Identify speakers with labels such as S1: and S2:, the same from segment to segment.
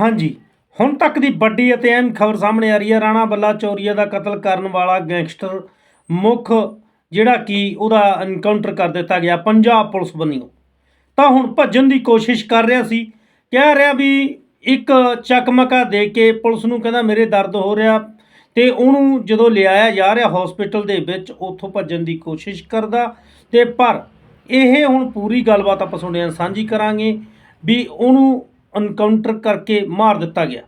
S1: ਹਾਂਜੀ, ਹੁਣ ਤੱਕ ਦੀ ਵੱਡੀ ਅਤੇ ਅਹਿਮ ਖਬਰ ਸਾਹਮਣੇ ਆ ਰਹੀ ਹੈ। ਰਾਣਾ ਬੱਲਾ ਚੌਰੀਆ ਦਾ ਕਤਲ ਕਰਨ ਵਾਲਾ ਗੈਂਗਸਟਰ ਮੁੱਖ, ਜਿਹੜਾ ਕਿ ਉਹਦਾ ਐਨਕਾਊਂਟਰ ਕਰ ਦਿੱਤਾ ਗਿਆ ਪੰਜਾਬ ਪੁਲਿਸ ਵੱਲੋਂ। ਤਾਂ ਹੁਣ ਭੱਜਣ ਦੀ ਕੋਸ਼ਿਸ਼ ਕਰ ਰਿਹਾ ਸੀ। ਕਹਿ ਰਿਹਾ ਵੀ ਇੱਕ ਚਕਮਕਾ ਦੇ ਕੇ ਪੁਲਿਸ ਨੂੰ ਕਹਿੰਦਾ, ਮੇਰੇ ਦਰਦ ਹੋ ਰਿਹਾ। ਤੇ ਉਹਨੂੰ ਜਦੋਂ ਲਿਆਇਆ ਜਾ ਰਿਹਾ ਹਸਪੀਟਲ ਦੇ ਵਿੱਚ, ਉੱਥੋਂ ਭੱਜਣ ਦੀ ਕੋਸ਼ਿਸ਼ ਕਰਦਾ। ਤੇ ਪਰ ਇਹ ਹੁਣ ਪੂਰੀ ਗੱਲਬਾਤ ਆਪਾਂ ਸੁਣਿਆ, ਸਾਂਝੀ ਕਰਾਂਗੇ ਵੀ ਉਹਨੂੰ ਐਨਕਾਊਂਟਰ ਕਰਕੇ ਮਾਰ ਦਿੱਤਾ ਗਿਆ।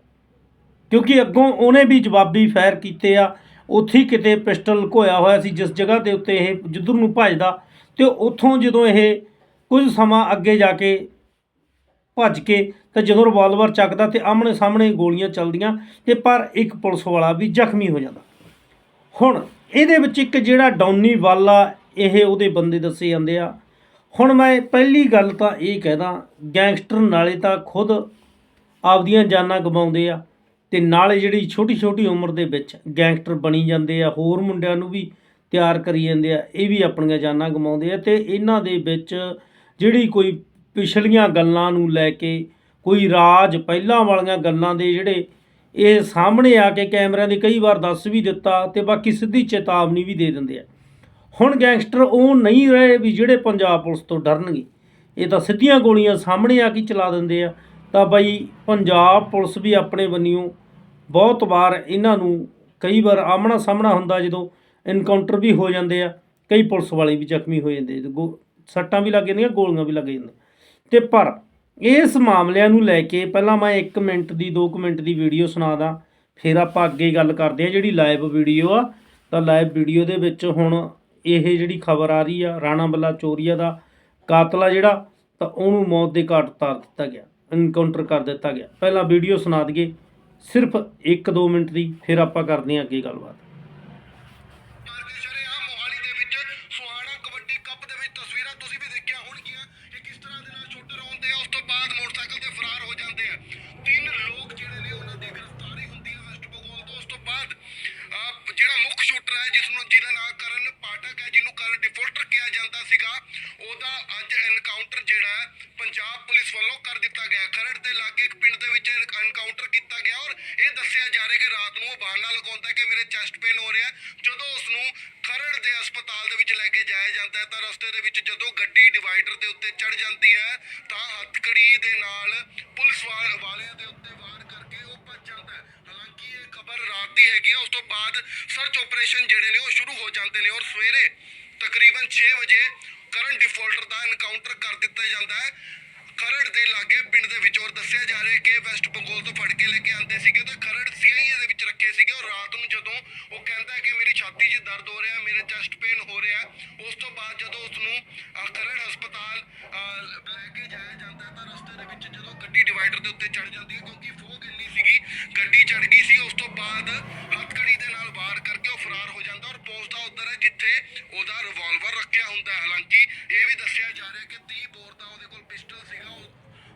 S1: ਕਿਉਂਕਿ ਅੱਗੋਂ ਉਹਨੇ ਵੀ ਜਵਾਬੀ ਫਾਇਰ ਕੀਤੇ ਆ। ਉੱਥੇ ਕਿਤੇ ਪਿਸਟਲ ਘੋਇਆ ਹੋਇਆ ਸੀ, ਜਿਸ ਜਗ੍ਹਾ ਦੇ ਉੱਤੇ ਇਹ ਜਿੱਧਰ ਨੂੰ ਭੱਜਦਾ ਤੇ ਉੱਥੋਂ ਜਦੋਂ ਇਹ ਕੁਝ ਸਮਾਂ ਅੱਗੇ ਜਾ ਕੇ ਭੱਜ ਕੇ ਤੇ ਜਦੋਂ ਰਿਵਾਲਵਰ ਚੱਕਦਾ ਤੇ ਆਮਣੇ ਸਾਹਮਣੇ ਗੋਲੀਆਂ ਚੱਲਦੀਆਂ ਤੇ ਪਰ ਇੱਕ ਪੁਲਿਸ ਵਾਲਾ ਵੀ ਜ਼ਖਮੀ ਹੋ ਜਾਂਦਾ। ਹੁਣ ਇਹਦੇ ਵਿੱਚ ਇੱਕ ਜਿਹੜਾ ਡੌਨੀ ਵਾਲਾ ਇਹ ਉਹਦੇ ਬੰਦੇ ਦੱਸੇ ਜਾਂਦੇ ਆ ਹੁਣ ਮੈਂ ਪਹਿਲੀ ਗੱਲ ਤਾਂ ਇਹ ਕਹਿਦਾ, ਗੈਂਗਸਟਰ ਨਾਲੇ ਤਾਂ ਖੁਦ ਆਪਦੀਆਂ ਜਾਨਾਂ ਗਵਾਉਂਦੇ ਆ ਤੇ ਨਾਲੇ ਜਿਹੜੀ ਛੋਟੀ ਛੋਟੀ ਉਮਰ ਦੇ ਵਿੱਚ ਗੈਂਗਸਟਰ ਬਣੀ ਜਾਂਦੇ ਆ, ਹੋਰ ਮੁੰਡਿਆਂ ਨੂੰ ਵੀ ਤਿਆਰ ਕਰੀ ਜਾਂਦੇ ਆ, ਇਹ ਵੀ ਆਪਣੀਆਂ ਜਾਨਾਂ ਗਵਾਉਂਦੇ ਆ ਤੇ ਇਹਨਾਂ ਦੇ ਵਿੱਚ ਜਿਹੜੀ ਕੋਈ ਪਿਛਲੀਆਂ ਗੱਲਾਂ ਨੂੰ ਲੈ ਕੇ, ਕੋਈ ਰਾਜ ਪਹਿਲਾਂ ਵਾਲੀਆਂ ਗੱਲਾਂ ਦੇ ਜਿਹੜੇ ਇਹ ਸਾਹਮਣੇ ਆ ਕੇ ਕੈਮਰਿਆਂ ਦੇ ਕਈ ਵਾਰ ਦੱਸ ਵੀ ਦਿੱਤਾ ਤੇ ਬਾਕੀ ਸਿੱਧੀ ਚੇਤਾਵਨੀ ਵੀ ਦੇ ਦਿੰਦੇ ਆ। ਹੁਣ ਗੈਂਗਸਟਰ ਉਹ ਨਹੀਂ ਰਹੇ ਵੀ ਜਿਹੜੇ ਪੰਜਾਬ ਪੁਲਿਸ ਤੋਂ ਡਰਨਗੇ। ਇਹ ਤਾਂ ਸਿੱਧੀਆਂ ਗੋਲੀਆਂ ਸਾਹਮਣੇ ਆ ਕੇ ਚਲਾ ਦਿੰਦੇ ਆ। ਤਾਂ ਬਈ ਪੰਜਾਬ ਪੁਲਿਸ ਵੀ ਆਪਣੇ ਬੰਨਿਓ ਬਹੁਤ ਵਾਰ ਇਹਨਾਂ ਨੂੰ ਕਈ ਵਾਰ ਆਮਣਾ ਸਾਹਮਣਾ ਹੁੰਦਾ ਜਦੋਂ ਇਨਕਾਊਂਟਰ ਵੀ ਹੋ ਜਾਂਦੇ ਆ, ਕਈ ਪੁਲਿਸ ਵਾਲੇ ਵੀ ਜ਼ਖਮੀ ਹੋ ਜਾਂਦੇ ਗੋ- ਸੱਟਾਂ ਵੀ ਲੱਗ ਜਾਂਦੀਆਂ, ਗੋਲੀਆਂ ਵੀ ਲੱਗ ਜਾਂਦੀਆਂ। ਤੇ ਪਰ ਇਸ ਮਾਮਲਿਆਂ ਨੂੰ ਲੈ ਕੇ ਪਹਿਲਾਂ ਮੈਂ 1 ਮਿੰਟ ਦੀ 2 ਮਿੰਟ ਦੀ ਵੀਡੀਓ ਸੁਣਾਦਾ ਫਿਰ ਆਪਾਂ ਅੱਗੇ ਗੱਲ ਕਰਦੇ ਆ ਜਿਹੜੀ ਲਾਈਵ ਵੀਡੀਓ ਆ, ਤਾਂ ਲਾਈਵ ਵੀਡੀਓ ਦੇ ਵਿੱਚ ਹੁਣ ਇਹ ਜਿਹੜੀ ਖਬਰ ਆ ਰਹੀ ਆ, ਰਾਣਾ ਬੱਲਾ ਚੋਰੀਆ ਦਾ ਕਾਤਲਾ ਜਿਹੜਾ, ਤਾਂ ਉਹਨੂੰ ਮੌਤ ਦੇ ਘਾਟ ਉਤਾਰ ਦਿੱਤਾ ਗਿਆ ਇਨਕਾਊਂਟਰ ਕਰ ਦਿੱਤਾ ਗਿਆ। ਪਹਿਲਾਂ ਵੀਡੀਓ ਸੁਣਾ ਦਈਏ, ਸਿਰਫ 1-2 ਮਿੰਟ ਦੀ, ਫਿਰ ਆਪਾਂ ਕਰਦੇ ਹਾਂ ਅੱਗੇ ਗੱਲਬਾਤ।
S2: ਜਦੋਂ ਗੱਡੀ ਡਿਵਾਈਡਰ ਦੇ ਉੱਤੇ ਚੜ ਜਾਂਦੀ ਹੈ, ਤਾਂ ਹੱਥਕੜੀ ਦੇ ਨਾਲ ਪੁਲਿਸ ਵਾਲਿਆਂ ਦੇ ਉੱਤੇ ਵਾਰ ਕਰਕੇ ਉਹ ਭੱਜ ਜਾਂਦਾ ਹੈ। ਹਾਲਾਂਕਿ ਇਹ ਖਬਰ ਰਾਤ ਦੀ ਹੈਗੀ ਹੈ, ਉਸ ਤੋਂ ਬਾਅਦ ਸਰਚ ਆਪਰੇਸ਼ਨ ਜਿਹੜੇ ਨੇ ਉਹ ਸ਼ੁਰੂ ਹੋ ਜਾਂਦੇ ਨੇ ਔਰ ਸਵੇਰੇ ਤਕਰੀਬਨ 6 ਵਜੇ ਕਰਨ ਡਿਫਾਲਟਰ ਦਾ ਐਨਕਾਊਂਟਰ ਕਰ ਦਿੱਤਾ ਜਾਂਦਾ ਹੈ। ਖਰੜ ਦੇ ਲਾਗੇ ਪਿੰਡ ਦੇ ਵਿੱਚ ਔਰ ਦੱਸਿਆ ਜਾ ਰਿਹਾ ਕਿ ਵੈਸਟ ਬੰਗਾਲ ਤੋਂ ਫੜ ਕੇ ਲੈ ਕੇ ਆਂਦੇ ਸੀਗੇ ਤੇ ਖਰੜ ਸੀਆਈਏ ਦੇ ਵਿੱਚ ਰੱਖੇ ਸੀਗੇ ਔਰ ਰਾਤ ਨੂੰ ਜਦੋਂ ਉਹ ਕਹਿੰਦਾ ਹੈ ਕਿ ਮੇਰੀ ਛਾਤੀ 'ਚ ਦਰਦ ਹੋ ਰਿਹਾ, ਮੇਰੇ ਚੈਸਟ ਪੇਨ ਹੋ ਰਿਹਾ ਉਸ ਤੋਂ ਬਾਅਦ ਜਦੋਂ ਉਸ ਨੂੰ ਅਹ, ਖਰੜ ਹਸਪਤਾਲ ਅਹ, ਲੈ ਕੇ ਜਾਇਆ ਜਾਂਦਾ ਹੈ ਤਾਂ ਰਸਤੇ ਦੇ ਵਿੱਚ ਜਦੋਂ ਗੱਡੀ ਦੇ ਉੱਤੇ ਚੜ ਜਾਂਦੀ ਹੈ ਕਿਉਂਕਿ ਫੋਗ ਇੰਨੀ ਸੀਗੀ, ਗੱਡੀ ਚੜ ਗਈ ਸੀ, ਉਸ ਤੋਂ ਬਾਅਦ ਹੱਥਕੜੀ ਦੇ ਨਾਲ ਵਾਰ ਕਰਕੇ ਉਹ ਫਰਾਰ ਹੋ ਜਾਂਦਾ ਔਰ ਪਹੁੰਚਦਾ ਉੱਧਰ ਹੈ ਜਿੱਥੇ ਉਹਦਾ ਰਿਵਾਲਵਰ ਰੱਖਿਆ ਹੁੰਦਾ ਹੈ, ਹਾਲਾਂਕਿ ਇਹ ਵੀ ਦੱਸਿਆ ਜਾ ਰਿਹਾ ਕਿ 30 ਬੋਰ ਦਾ ਉਹਦੇ ਕੋਲ ਪਿਸਟਲ ਸੀਗਾ, ਉਹ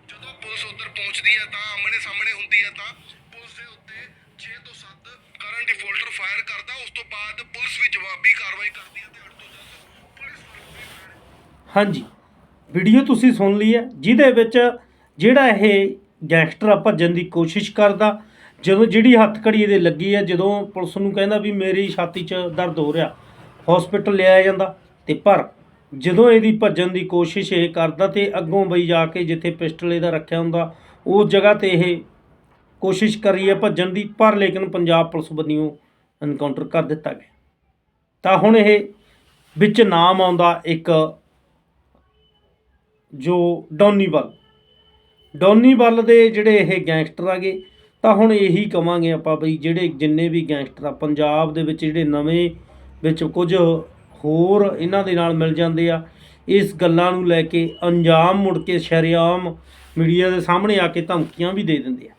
S2: ਜਦੋਂ ਪੁਲਿਸ ਉੱਧਰ ਪਹੁੰਚਦੀ ਹੈ ਤਾਂ ਆਮਣੇ ਸਾਹਮਣੇ ਹੁੰਦੀ ਹੈ ਤਾਂ ਪੁਲਿਸ ਦੇ ਉੱਤੇ 6 ਤੋਂ 7 ਕਰਨ ਡਿਫਾਲਟਰ ਫਾਇਰ ਕਰਦਾ, ਉਸ ਤੋਂ ਬਾਅਦ ਪੁਲਿਸ ਵੀ ਜਵਾਬੀ ਕਾਰਵਾਈ ਕਰਦੀ ਹੈ ਤੇ 8 ਤੋਂ 10 ਪੁਲਿਸ
S1: ਹਾਂਜੀ, ਵੀਡੀਓ ਤੁਸੀਂ ਸੁਣ ਲਈ ਹੈ, ਜਿਹਦੇ ਵਿੱਚ ਜਿਹੜਾ ਇਹ ਗੈਂਗਸਟਰ ਭੱਜਣ ਦੀ ਕੋਸ਼ਿਸ਼ ਕਰਦਾ, ਜਦੋਂ ਜਿਹੜੀ ਹੱਥਕੜੀ ਇਹਦੇ ਲੱਗੀ ਹੈ, ਜਦੋਂ ਪੁਲਿਸ ਨੂੰ ਕਹਿੰਦਾ ਵੀ ਮੇਰੀ ਛਾਤੀ 'ਚ ਦਰਦ ਹੋ ਰਿਹਾ ਹਸਪੀਟਲ ਲਿਆਇਆ ਜਾਂਦਾ। ਤੇ ਪਰ ਜਦੋਂ ਇਹਦੀ ਭੱਜਣ ਦੀ ਕੋਸ਼ਿਸ਼ ਇਹ ਕਰਦਾ ਤੇ ਅੱਗੋਂ ਬਈ ਜਾ ਕੇ ਜਿੱਥੇ ਪਿਸਟਲ ਇਹਦਾ ਰੱਖਿਆ ਹੁੰਦਾ ਉਸ ਜਗ੍ਹਾ ਤੇ ਇਹ ਕੋਸ਼ਿਸ਼ ਕਰ ਰਹੀ ਹੈ ਭੱਜਣ ਦੀ, ਪਰ ਲੇਕਿਨ ਪੰਜਾਬ ਪੁਲਿਸ ਵੱਲੋਂ ਐਨਕਾਊਂਟਰ ਕਰ ਦਿੱਤਾ ਗਿਆ। ਤਾਂ ਹੁਣ ਇਹ ਵਿੱਚ ਨਾਮ ਆਉਂਦਾ ਇੱਕ ਜੋ ਡੌਨੀਵਲ। ਡੌਨੀਵਲ ਦੇ ਜਿਹੜੇ ਇਹ ਗੈਂਗਸਟਰ ਆਗੇ, ਤਾਂ ਹੁਣ ਇਹੀ ਕਵਾਂਗੇ ਆਪਾਂ ਬਈ ਜਿਹੜੇ ਜਿੰਨੇ ਵੀ ਗੈਂਗਸਟਰ ਆ, ਪੰਜਾਬ ਦੇ ਵਿੱਚ ਜਿਹੜੇ ਨਵੇਂ ਵਿੱਚ ਕੁਝ ਹੋਰ ਇਹਨਾਂ ਦੇ ਨਾਲ ਮਿਲ ਜਾਂਦੇ ਆ, ਇਸ ਗੱਲਾਂ ਨੂੰ ਲੈ ਕੇ ਅੰਜਾਮ ਮੁੜ ਕੇ ਸ਼ਰੇਆਮ ਮੀਡੀਆ ਦੇ ਸਾਹਮਣੇ ਆ ਕੇ ਧਮਕੀਆਂ ਵੀ ਦੇ ਦਿੰਦੇ ਆ।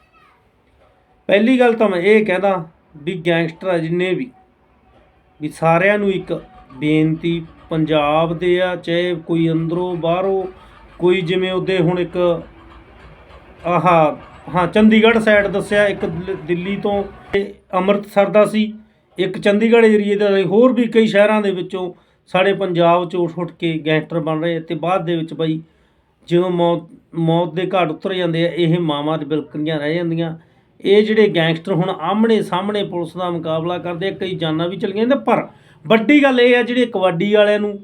S1: ਪਹਿਲੀ ਗੱਲ ਤਾਂ ਮੈਂ ਇਹ ਕਹਿੰਦਾ ਵੀ ਗੈਂਗਸਟਰ ਆ ਜਿੰਨੇ ਵੀ ਵੀ ਸਾਰਿਆਂ ਨੂੰ ਇੱਕ ਬੇਨਤੀ, ਪੰਜਾਬ ਦੇ ਆ, ਚਾਹੇ ਕੋਈ ਅੰਦਰੋਂ ਬਾਹਰੋਂ, ਕੋਈ ਜਿਵੇਂ ਉਹਦੇ ਹੁਣ ਇੱਕ ਆਹ, ਹਾਂ, ਚੰਡੀਗੜ੍ਹ ਸਾਈਡ ਦੱਸਿਆ, ਇੱਕ ਦਿੱਲੀ ਤੋਂ ਅੰਮ੍ਰਿਤਸਰ ਦਾ ਸੀ। ਇੱਕ ਚੰਡੀਗੜ੍ਹ ਏਰੀਏ ਦਾ ਹੋਰ ਵੀ ਕਈ ਸ਼ਹਿਰਾਂ ਦੇ ਵਿੱਚੋਂ ਸਾਡੇ ਪੰਜਾਬ 'ਚ ਉੱਠ ਉੱਠ ਕੇ ਗੈਂਗਸਟਰ ਬਣ ਰਹੇ ਤੇ ਬਾਅਦ ਦੇ ਵਿੱਚ ਬਈ, ਜਦੋਂ ਮੌਤ ਮੌਤ ਦੇ ਘਾਟ ਉਤਰ ਜਾਂਦੇ ਆ, ਇਹ ਮਾਵਾਂ ਤੇ ਬਿਲਕਣੀਆਂ ਰਹਿ ਜਾਂਦੀਆਂ। ਇਹ ਜਿਹੜੇ ਗੈਂਗਸਟਰ ਹੁਣ ਆਮਣੇ ਸਾਹਮਣੇ ਪੁਲਿਸ ਦਾ ਮੁਕਾਬਲਾ ਕਰਦੇ ਆ, ਕਈ ਜਾਨਾਂ ਵੀ ਚਲੀਆਂ ਜਾਂਦੇ ਪਰ ਵੱਡੀ ਗੱਲ ਇਹ ਆ, ਜਿਹੜੇ ਕਬੱਡੀ ਵਾਲਿਆਂ ਨੂੰ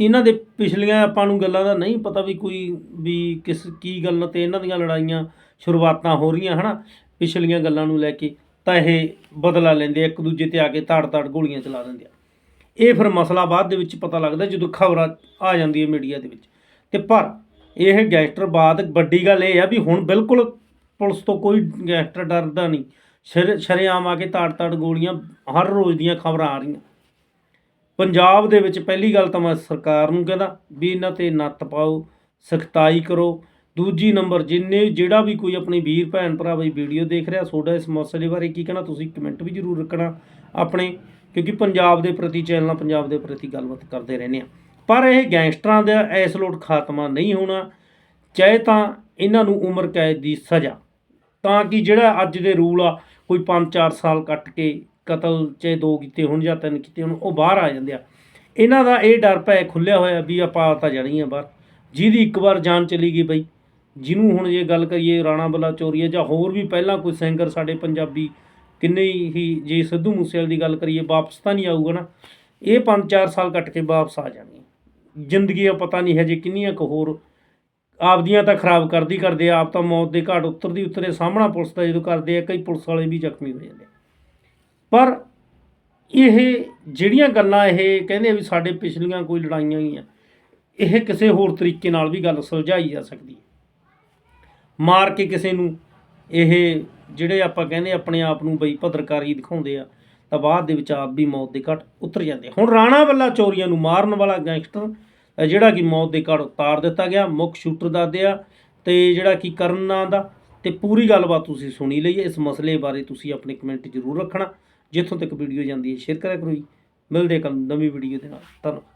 S1: ਇਹਨਾਂ ਦੇ ਪਿਛਲੀਆਂ ਆਪਾਂ ਨੂੰ ਗੱਲਾਂ ਦਾ ਨਹੀਂ ਪਤਾ ਵੀ ਕੋਈ ਵੀ ਕਿਸ ਕੀ ਗੱਲ ਤੇ ਇਹਨਾਂ ਦੀਆਂ ਲੜਾਈਆਂ, ਸ਼ੁਰੂਆਤਾਂ ਹੋ ਰਹੀਆਂ, ਹਨਾ? ਪਿਛਲੀਆਂ ਗੱਲਾਂ ਨੂੰ ਲੈ ਕੇ ਤਾਂ ਇਹ ਬਦਲਾ ਲੈਂਦੇ ਇੱਕ ਦੂਜੇ ਤੇ ਆ ਕੇ ਤਾੜ-ਤਾੜ ਗੋਲੀਆਂ ਚਲਾ ਦਿੰਦੇ ਆ। ਇਹ ਫਿਰ ਮਸਲਾ ਬਾਅਦ ਦੇ ਵਿੱਚ ਪਤਾ ਲੱਗਦਾ ਜਦੋਂ ਖ਼ਬਰਾਂ ਆ ਜਾਂਦੀ ਹੈ ਮੀਡੀਆ ਦੇ ਵਿੱਚ। ਤੇ ਪਰ ਇਹ ਗੈਂਗਸਟਰ ਬਾਤ ਵੱਡੀ ਗੱਲ ਇਹ ਆ ਵੀ ਹੁਣ ਬਿਲਕੁਲ ਪੁਲਿਸ ਤੋਂ ਕੋਈ ਗੈਂਗਸਟਰ ਡਰਦਾ ਨਹੀਂ। ਸ਼ਰ, ਸ਼ਰੇਆਮ ਆ ਕੇ ਤਾੜ-ਤਾੜ ਗੋਲੀਆਂ ਹਰ ਰੋਜ਼ ਦੀਆਂ ਖਬਰਾਂ ਆ ਰਹੀਆਂ। ਪੰਜਾਬ ਦੇ ਵਿੱਚ ਪਹਿਲੀ ਗੱਲ ਤਾਂ ਮੈਂ ਸਰਕਾਰ ਨੂੰ ਕਹਿੰਦਾ ਵੀ ਇਹਨਾਂ ਤੇ ਨੱਤ ਪਾਓ, ਸਖਤਾਈ ਕਰੋ। ਦੂਜੀ ਨੰਬਰ, ਜਿੰਨੇ ਜਿਹੜਾ ਵੀ ਕੋਈ ਆਪਣੀ ਵੀਰ, ਭੈਣ, ਭਰਾ ਬਈ ਵੀਡੀਓ ਦੇਖ ਰਿਹਾ, ਤੁਹਾਡਾ ਇਸ ਮਸਲੇ ਬਾਰੇ ਕੀ ਕਹਿਣਾ, ਤੁਸੀਂ ਕਮੈਂਟ ਵੀ ਜ਼ਰੂਰ ਰੱਖਣਾ ਆਪਣੇ, ਕਿਉਂਕਿ ਪੰਜਾਬ ਦੇ ਪ੍ਰਤੀ, ਚੈਨਲਾਂ ਪੰਜਾਬ ਦੇ ਪ੍ਰਤੀ ਗੱਲਬਾਤ ਕਰਦੇ ਰਹਿੰਦੇ ਆ। ਪਰ ਇਹ ਗੈਂਗਸਟਰਾਂ ਦਾ ਐਸ ਲੋਟ ਖਾਤਮਾ ਨਹੀਂ ਹੋਣਾ, ਚਾਹੇ ਤਾਂ ਇਹਨਾਂ ਨੂੰ ਉਮਰ ਕੈਦ ਦੀ ਸਜ਼ਾ, ਤਾਂ ਕਿ ਜਿਹੜਾ ਅੱਜ ਦੇ ਰੂਲ ਆ, ਕੋਈ 5-4 ਸਾਲ ਕੱਟ ਕੇ ਕਤਲ ਚਾਹੇ ਦੋ ਕੀਤੇ, ਹੋਣ ਜਾਂ ਤਿੰਨ ਕੀਤੇ, ਹੋਣ ਉਹ ਬਾਹਰ ਆ ਜਾਂਦੇ ਆ। ਇਹਨਾਂ ਦਾ ਇਹ ਡਰ ਪੈ ਖੁੱਲਿਆ ਹੋਇਆ ਵੀ ਆਪਾਂ ਤਾਂ ਜਾਣੀ ਆ ਬਾਹਰ। ਜਿਹਦੀ ਇੱਕ ਵਾਰ ਜਾਨ ਚਲੀ ਗਈ ਬਈ, ਜਿਹਨੂੰ ਹੁਣ ਜੇ ਗੱਲ ਕਰੀਏ ਰਾਣਾ ਬਲਾ ਚੋਰੀਆ ਜਾਂ ਹੋਰ ਵੀ ਪਹਿਲਾਂ ਕੋਈ ਸਿੰਗਰ ਸਾਡੇ ਪੰਜਾਬੀ ਕਿੰਨੇ ਹੀ, ਜੇ ਸਿੱਧੂ ਮੂਸੇਵਾਲੇ ਦੀ ਗੱਲ ਕਰੀਏ, ਵਾਪਸ ਤਾਂ ਨਹੀਂ ਆਊਗਾ ਨਾ। ਇਹ 5-4 ਸਾਲ ਕੱਟ ਕੇ ਵਾਪਸ ਆ ਜਾਣੀ ਜ਼ਿੰਦਗੀਆਂ ਪਤਾ ਨਹੀਂ ਹਜੇ ਕਿੰਨੀਆਂ ਕੁ ਹੋਰ, ਆਪਦੀਆਂ ਤਾਂ ਖਰਾਬ ਕਰਦੀ ਕਰਦੇ ਆਪ ਤਾਂ ਮੌਤ ਦੇ ਘਾਟ ਉਤਰਦੀ, ਉਤਰੇ ਸਾਹਮਣਾ ਪੁਲਿਸ ਦਾ ਜਦੋਂ ਕਰਦੇ ਆ, ਕਈ ਪੁਲਿਸ ਵਾਲੇ ਵੀ ਜ਼ਖਮੀ ਹੋ ਜਾਂਦੇ ਆ। ਪਰ ਇਹ ਜਿਹੜੀਆਂ ਗੱਲਾਂ ਇਹ ਕਹਿੰਦੇ ਵੀ ਸਾਡੇ ਪਿਛਲੀਆਂ ਕੋਈ ਲੜਾਈਆਂ ਹੋਈਆਂ ਇਹ ਕਿਸੇ ਹੋਰ ਤਰੀਕੇ ਨਾਲ ਵੀ ਗੱਲ ਸੁਲਝਾਈ ਜਾ ਸਕਦੀ ਹੈ। ਮਾਰ ਕੇ ਕਿਸੇ ਨੂੰ ਇਹ ਜਿਹੜੇ ਆਪਾਂ ਕਹਿੰਦੇ ਆਪਣੇ ਆਪ ਨੂੰ ਬਈ ਭਦਰਕਾਰੀ ਦਿਖਾਉਂਦੇ ਆ, ਤਾਂ ਬਾਅਦ ਦੇ ਵਿੱਚ ਆਪ ਵੀ ਮੌਤ ਦੇ ਘਾਟ ਉਤਰ ਜਾਂਦੇ ਹੁਣ ਰਾਣਾ ਵੱਲਾ ਚੋਰੀਆਂ ਨੂੰ ਮਾਰਨ ਵਾਲਾ ਗੈਂਗਸਟਰ ਜਿਹੜਾ ਕਿ ਮੌਤ ਦੇ ਘਾਟ ਉਤਾਰ ਦਿੱਤਾ ਗਿਆ, ਮੁੱਖ ਸ਼ੂਟਰ ਦੱਸਦੇ ਆ ਤੇ ਜਿਹੜਾ ਕਿ ਕਰਨ ਨਾਂ ਦਾ, ਤੇ ਪੂਰੀ ਗੱਲਬਾਤ ਤੁਸੀਂ ਸੁਣੀ ਲਈ ਇਸ ਮਸਲੇ ਬਾਰੇ ਤੁਸੀਂ ਆਪਣੇ ਕਮੈਂਟ ਜ਼ਰੂਰ ਰੱਖਣਾ। ਜਿੱਥੋਂ ਤੱਕ ਵੀਡੀਓ ਜਾਂਦੀ ਹੈ ਸ਼ੇਅਰ ਕਰਿਆ ਕਰੋ ਜੀ। ਮਿਲਦੇ ਕੱਲ ਨਵੀਂ ਵੀਡੀਓ ਦੇ ਨਾਲ। ਧੰਨਵਾਦ।